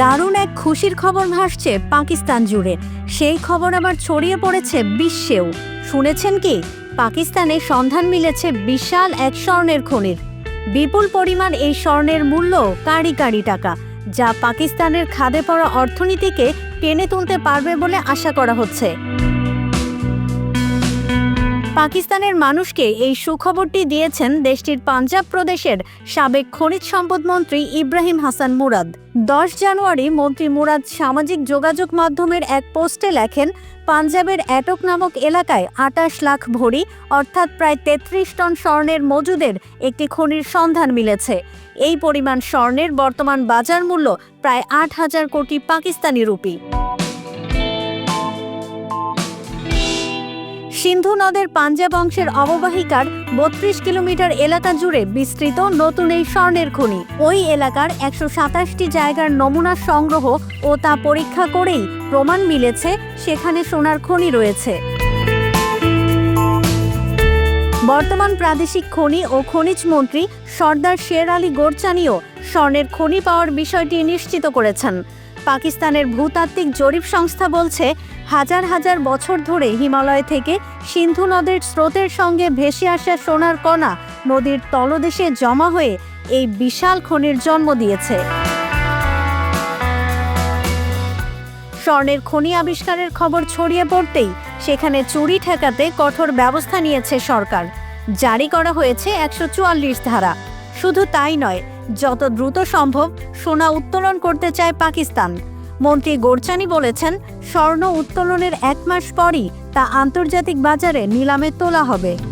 দারুণ এক খুশির খবর ভাসছে পাকিস্তান জুড়ে। সেই খবর আবার ছড়িয়ে পড়েছে বিশ্বেও। শুনেছেন কি? পাকিস্তানে সন্ধান মিলেছে বিশাল এক স্বর্ণের খনির। বিপুল পরিমাণ এই স্বর্ণের মূল্য কারি কারি টাকা, যা পাকিস্তানের খাদে পড়া অর্থনীতিকে টেনে তুলতে পারবে বলে আশা করা হচ্ছে। পাকিস্তানের মানুষকে এই সুখবরটি দিয়েছেন দেশটির পাঞ্জাব প্রদেশের সাবেক খনিজ সম্পদ মন্ত্রী ইব্রাহিম হাসান মুরাদ। দশ জানুয়ারি মন্ত্রী মুরাদ সামাজিক যোগাযোগ মাধ্যমের এক পোস্টে লেখেন, পাঞ্জাবের অ্যাটক নামক এলাকায় আটাশ লাখ ভরি, অর্থাৎ প্রায় তেত্রিশ টন স্বর্ণের মজুদের একটি খনির সন্ধান মিলেছে। এই পরিমাণ স্বর্ণের বর্তমান বাজার মূল্য প্রায় আট হাজার কোটি পাকিস্তানি রুপি। সিন্ধু নদের পাঞ্জাব অংশের অববাহিকার বত্রিশ কিলোমিটার এলাকা জুড়ে বিস্তৃত নতুন এই স্বর্ণের খনি। ওই এলাকার একশো সাতাশটি জায়গার নমুনা সংগ্রহ ও তা পরীক্ষা করেই প্রমাণ মিলেছে, সেখানে সোনার খনি রয়েছে। বর্তমান প্রাদেশিক খনি ও খনিজ মন্ত্রী সর্দার শের আলী গোরচানিও স্বর্ণের খনি পাওয়ার বিষয়টি নিশ্চিত করেছেন। পাকিস্তানের ভূতাত্ত্বিক জরিপ সংস্থা বলছে, হাজার হাজার বছর ধরে হিমালয় থেকে সিন্ধু নদের স্রোতের সঙ্গে ভেসে আসা সোনার কণা নদীর তলদেশে জমা হয়ে এই বিশাল খনির জন্ম দিয়েছে। স্বর্ণের খনি আবিষ্কারের খবর ছড়িয়ে পড়তেই সেখানে চুরি ঠেকাতে কঠোর ব্যবস্থা নিয়েছে সরকার। জারি করা হয়েছে একশো চুয়াল্লিশ ধারা। শুধু তাই নয় যত দ্রুত সম্ভব সোনা উত্তোলন করতে চায় পাকিস্তান। মন্ত্রী গোরচানি বলেছেন, স্বর্ণ উত্তোলনের এক মাস পরই তা আন্তর্জাতিক বাজারে নিলামে তোলা হবে।